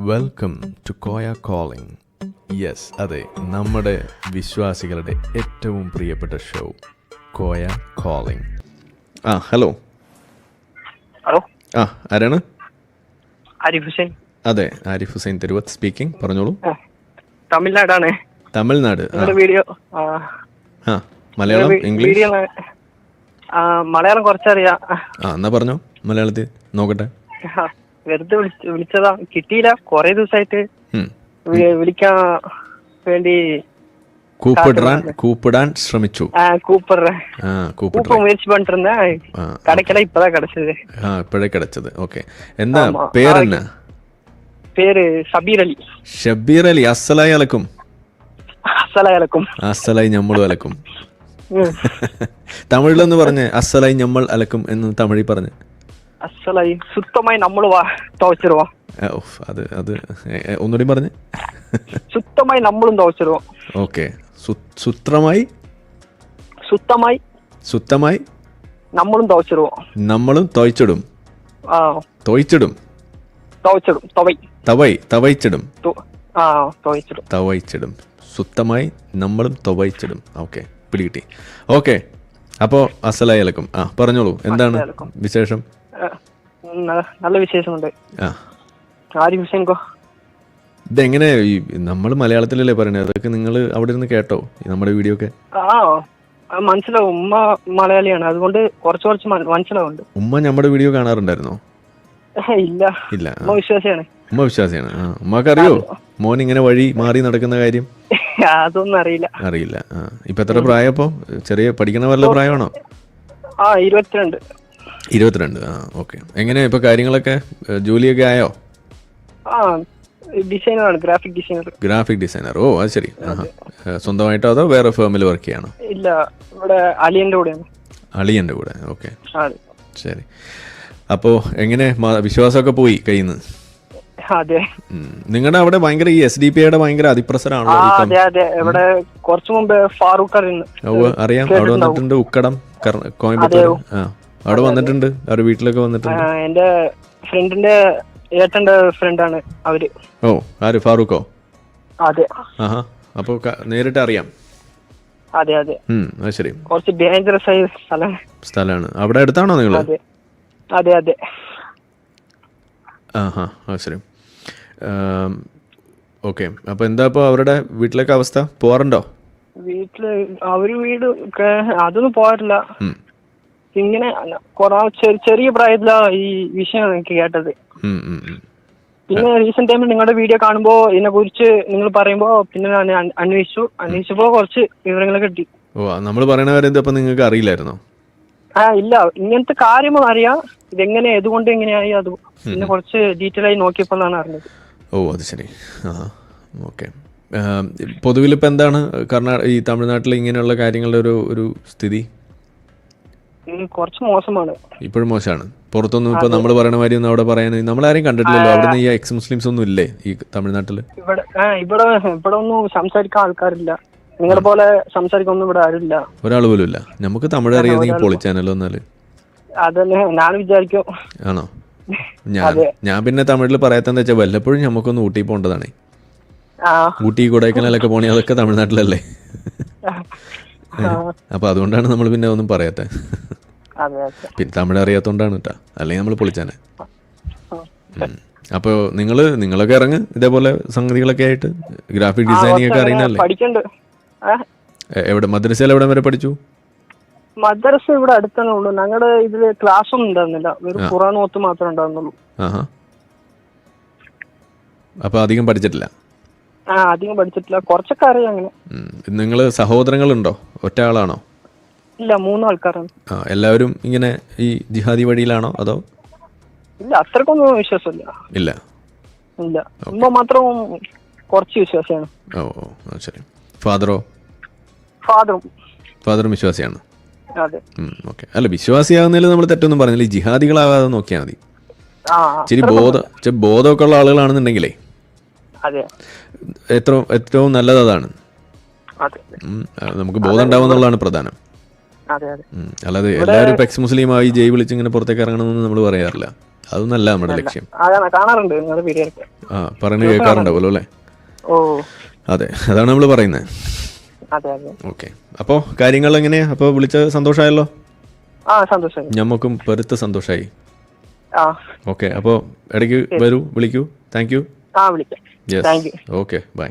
Welcome to Koya calling yes അതെ നമ്മുടെ വിശ്വാസികളുടെ ഏറ്റവും പ്രിയപ്പെട്ട ഷോ കോയ കോളിംഗ് ആ ഹലോ ഹലോ ആ ആരാണ്? ആരിഫ് ഹുസൈൻ. അതെ ആരിഫ് ഹുസൈൻ തെരുവത്ത് സ്പീക്കിംഗ് പറഞ്ഞോളൂ. തമിഴ്നാടാണ്. തമിഴ്നാട് വീഡിയോ ആ, മലയാളം ഇംഗ്ലീഷ് മലയാളം കുറച്ചറിയാം. ആ എന്നാ പറഞ്ഞോ മലയാളത്തിൽ നോക്കട്ടെ. വെറുതെ വിളിച്ച- വിളിച്ചതാ കിട്ടിയില്ല കൊറേ ദിവസമായിട്ട് ഉം. വി- വിളിക്കാൻ വേണ്ടി കൂപ്പിടാൻ കൂപ്പിടാൻ ശ്രമിച്ചു ആ, கூப்பிடுற ആ கூப்ப കൂപ്പിടാൻ முயற்சி பண்ணிட்டு இருந்தேன் ആ கிடைக்கல இப்பதான் கிடைச்சது ആ ഇപ്പോഴേ കിടച്ചത് ഓക്കെ എന്താ ആമാ. പേരെന്നാ பேரு சபீர் அலி ഷബീർ അലി അസ്സലായി അലക്കും அசலா இலக்கும் അസ്സലായി ഞമ്മളും അലക്കും ம். തമിഴിലൊന്ന് പറഞ്ഞ് അസ്സലായി ഞമ്മൾ അലക്കും എന്ന് തമിഴിൽ പറഞ്ഞ് മനസ്സിലായി. ശുദ്ധമായി നമ്മൾ തുവച്ചിരുവാ അത് അത് ഒന്നുകൂടി പറഞ്ഞു. ശുദ്ധമായി നമ്മളും തുവച്ചിരുവാ ഓക്കെ. സുത്രമായി സുത്തമായി സുത്തമായി നമ്മളും തുവച്ചിരുവോ നമ്മളും തുവച്ചിടും. തുവച്ചിടും. തുവച്ചിടും തവൈ. തവൈ തവൈച്ചിടും. തവൈച്ചിടും. സുത്തമായി നമ്മളും തുവൈച്ചിടും. ഓക്കെ പിടികിട്ടി. ഓക്കെ. അപ്പോ അസലായി അലക്കും. ആ പറഞ്ഞോളൂ. എന്താണ് വിശേഷം? നല്ല വിശേഷമുണ്ട്. ആ. ആരി ഹുസൈൻകോ ഇതെങ്ങനെ ഈ നമ്മൾ മലയാളത്തിലല്ലേ പറയുന്നത് അതൊക്കെ നിങ്ങൾ അവിടെ നിന്ന് കേട്ടോ നമ്മുടെ വീഡിയോ ഒക്കെ. ആ മനസ്സിലാവും. ഉമ്മ മലയാളിയാണ്. അതുകൊണ്ട് കുറച്ച് കുറച്ച് മന- മനസ്സിലാവുന്നുണ്ട്. ഉമ്മ നമ്മുടെ വീഡിയോ കാണാറുണ്ടായിരുന്നോ? ഇല്ല. ഇല്ല. ഉമ്മ വിശ്വാസിയാണ്. ഉമ്മ വിശ്വാസിയാണ്. ആ ഉമ്മക്ക് അറിയോ മോൻ ഇങ്ങനെ വഴി മാറി നടക്കുന്ന കാര്യം? അതൊന്നും അറിയില്ല. അറിയില്ല ഇപ്പൊ എത്ര പ്രായപ്പോ? ചെറിയ പഠിക്കണ വല്ല പ്രായമാണോ? ആ ഇരുപത്തിരണ്ട്. ഇരുപത്തിരണ്ട് ആ ഓക്കെ. എങ്ങനെയാ ഇപ്പൊ കാര്യങ്ങളൊക്കെ? ജോലിയൊക്കെ ആയോ? ആ ഡിസൈനറാണ് ഗ്രാഫിക് ഡിസൈനർ. Graphic designer. ഓ അത് ശരി. സ്വന്തമായിട്ടോ അതോ വേറെ ഫേമിൽ വർക്ക് ചെയ്യണോ? ഇല്ല ഇവിടെ അലിയന്റെ കൂടെയാണ്. അളിയന്റെ കൂടെ ഓക്കെ. ശരി. അപ്പോ എങ്ങനെ വിശ്വാസമൊക്കെ പോയി കയ്യിൽ നിന്ന് അതെ നിങ്ങളുടെ അവിടെ ഭയങ്കര ഈ എസ് ഡി പി യുടെ ഭയങ്കര അതിപ്രസരമാണല്ലോ അതെ അതെ. ഇവിടെ കുറച്ചു മുമ്പ് ഫാറൂഖ് അറിയാം. അവിടെ വന്നിട്ടുണ്ട് ഉക്കടം കോയമ്പത്തൂർ. ആ. അവിടെ വന്നിട്ടുണ്ട്. അവരുടെ വീട്ടിലൊക്കെ വന്നിട്ടുണ്ട്. എന്റെ ഫ്രണ്ടിന്റെ ഏട്ടന്റെ ഫ്രണ്ടാണ് അവർ. ഓ ആര്? ഫാറൂഖോ? അതെ. ആഹാ. അപ്പൊ നേരിട്ട് അറിയാം. അതെ അതെ. അത് ശരി. കുറച്ച് ഡേഞ്ചറസ് ആയ സ്ഥലം സ്ഥലമാണ്. അവിടെ അടുത്താണോ നിങ്ങൾ അതെ. അതെ ആഹാ അത് ശരി. ഓക്കെ. അപ്പോൾ എന്താ ഇപ്പൊ അവരുടെ വീട്ടിലൊക്കെ അവസ്ഥ? പോവാറുണ്ടോ? വീട്ടിൽ അവർ വീട് അതൊന്നും പോവാറില്ല. ഉം, ഇങ്ങനെ കൊറേ ചെറിയ പ്രായത്തിലാ ഈ വിഷയം എനിക്ക് കേട്ടത്. പിന്നെ റീസെന്റ് ടൈമിൽ നിങ്ങളുടെ വീഡിയോ കാണുമ്പോ ഇതിനെ കുറിച്ച് നിങ്ങൾ പറയുമ്പോ പിന്നെ ഞാൻ അന്വ- അന്വേഷിച്ചു. അന്വേഷിച്ചപ്പോ കുറച്ച് വിവരങ്ങൾ കിട്ടി. ഓ നമ്മൾ പറയണ കാര്യം എന്താ നിങ്ങൾക്ക് അറിയില്ലായിരുന്നോ? ആ ഇല്ല. ഇങ്ങനത്തെ കാര്യങ്ങൾ അറിയാം. ഇതെങ്ങനെ ഏതുകൊണ്ട് എങ്ങനെയായി അത് പിന്നെ കുറച്ച് ഡീറ്റെയിൽ ആയി നോക്കിയപ്പോഴാണ് അറിഞ്ഞത്. ഓ അത് ശരി. ആ ഓക്കെ. പൊതുവിൽ ഇപ്പം എന്താണ് കർണാടക ഈ തമിഴ്നാട്ടിൽ ഇങ്ങനെയുള്ള കാര്യങ്ങളുടെ ഒരു ഒരു സ്ഥിതി? കുറച്ച് മോശമാണ്. ഇപ്പോഴും മോശമാണ്. പുറത്തൊന്നും ഇപ്പൊ നമ്മൾ പറയണ മാതിരി ഒന്നും അവിടെ പറയാൻ നമ്മളാരെയും കണ്ടിട്ടില്ലല്ലോ. അവിടെ ഈ എക്സ് മുസ്ലിംസ് ഒന്നും ഇല്ലേ ഈ തമിഴ്നാട്ടിൽ? ഇവിടെ ആ ഇവിടെ ഇവിടെ ഒന്നും സംസാരിക്കാൻ ആൾക്കാരില്ല. നിങ്ങളെ പോലെ സംസാരിക്കൊന്നും ഇവിടെ ആരുമില്ല. ഒരാൾ പോലും ഇല്ല. നമുക്ക് തമിഴ് അറിയാമെങ്കിൽ പൊളിച്ചാനല്ലോ എന്നാൽ അതന്നെ ഞാൻ വിചാരിക്കും. ആണോ? ഞാൻ ഞാൻ പിന്നെ തമിഴിൽ പറയാത്തെന്ന് വെച്ചാൽ വല്ലപ്പോഴും നമുക്കൊന്ന് ഊട്ടി പോണ്ടതാണ്. ഊട്ടി കൊടൈക്കനാലൊക്കെ പോണേ അതൊക്കെ തമിഴ്നാട്ടിലല്ലേ? അപ്പോൾ അതുകൊണ്ടാണ് നമ്മൾ പിന്നെ ഒന്നും പറയാത്ത. പിന്നെ തമിഴ് അറിയാത്തോണ്ടാണ് കേട്ടോ അല്ലെങ്കിൽ നമ്മൾ പൊളിച്ചാനെ അപ്പോൾ നിങ്ങൾ നിങ്ങളൊക്കെ ഇറങ്ങ് ഇതേപോലെ സംഗതികളൊക്കെ ആയിട്ട്. ഗ്രാഫിക് ഡിസൈനിങ് ഒക്കെ അറിയുന്നല്ലേ എവിടെ? മദ്രസയിൽ എവിടെ വരെ പഠിച്ചു? മദ്രസ ഇവിടെ അടുത്തന്നെ ഉള്ളൂ. ഞങ്ങളുടെ ഇതിൽ ക്ലാസ് ഒന്നും ഉണ്ടായിരുന്നില്ല. വെറും ഖുറാൻ ഓത്ത് മാത്രമേ ഉണ്ടായിരുന്നുള്ളൂ. അപ്പൊ അധികം പഠിച്ചിട്ടില്ല? ആ അധികം പഠിച്ചിട്ടില്ല. കുറച്ചൊക്കെ അറിയാം അങ്ങനെ. നിങ്ങൾ സഹോദരങ്ങളുണ്ടോ? ഒറ്റ ആളാണോ ഇല്ല മൂന്ന് ആൾക്കാരാണ് ആ എല്ലാവരും ഇങ്ങനെ ഈ ജിഹാദി വഴിയിലാണോ അതോ? ഇല്ല അത്രക്കൊന്നും വിശ്വാസമില്ല. ഇല്ല. ഇല്ല. ഉമ്മ മാത്രം കുറച്ച് വിശ്വാസിയാണ്. ഓ ഓ ആ, ശരി. ഫാദറോ? ഫാദറും. ഫാദറും വിശ്വാസിയാണ്. അതെ. ഓക്കെ. അല്ല വിശ്വാസിയാകുന്നതിൽ നമ്മൾ തെറ്റൊന്നും പറഞ്ഞില്ല. ഈ ജിഹാദികളാകാതെ നോക്കിയാൽ മതി. ആ ഇച്ചിരി ബോധം ഇച്ചിരി ബോധമൊക്കെ ഉള്ള ആളുകളാണെന്നുണ്ടെങ്കിലേ. അതെ. എത്ര ഏറ്റവും നല്ലത് അതാണ്. ആ, നമുക്ക് ബോധം ഉണ്ടാവുന്നുള്ളതാണ് പ്രധാനം. അല്ലാതെ എല്ലാവരും പെക്സ് എക്സ് മുസ്ലിമായി ജയ് വിളിച്ച് ഇങ്ങനെ പുറത്തേക്ക് ഇറങ്ങണമെന്ന് നമ്മൾ പറയാറില്ല. അതൊന്നല്ല നമ്മുടെ ലക്ഷ്യം. ആ പറഞ്ഞു കേൾക്കാറുണ്ടാവുമല്ലോ അല്ലേ? അതെ അതാണ് നമ്മൾ പറയുന്നത് ഓക്കെ. അപ്പോ കാര്യങ്ങൾ എങ്ങനെ അപ്പൊ വിളിച്ച സന്തോഷമായല്ലോ ഞമ്മക്കും പെരുത്ത സന്തോഷായി. ഓക്കെ അപ്പോ ഇടയ്ക്ക് വരൂ വിളിക്കൂ. Thank you. Yes okay bye.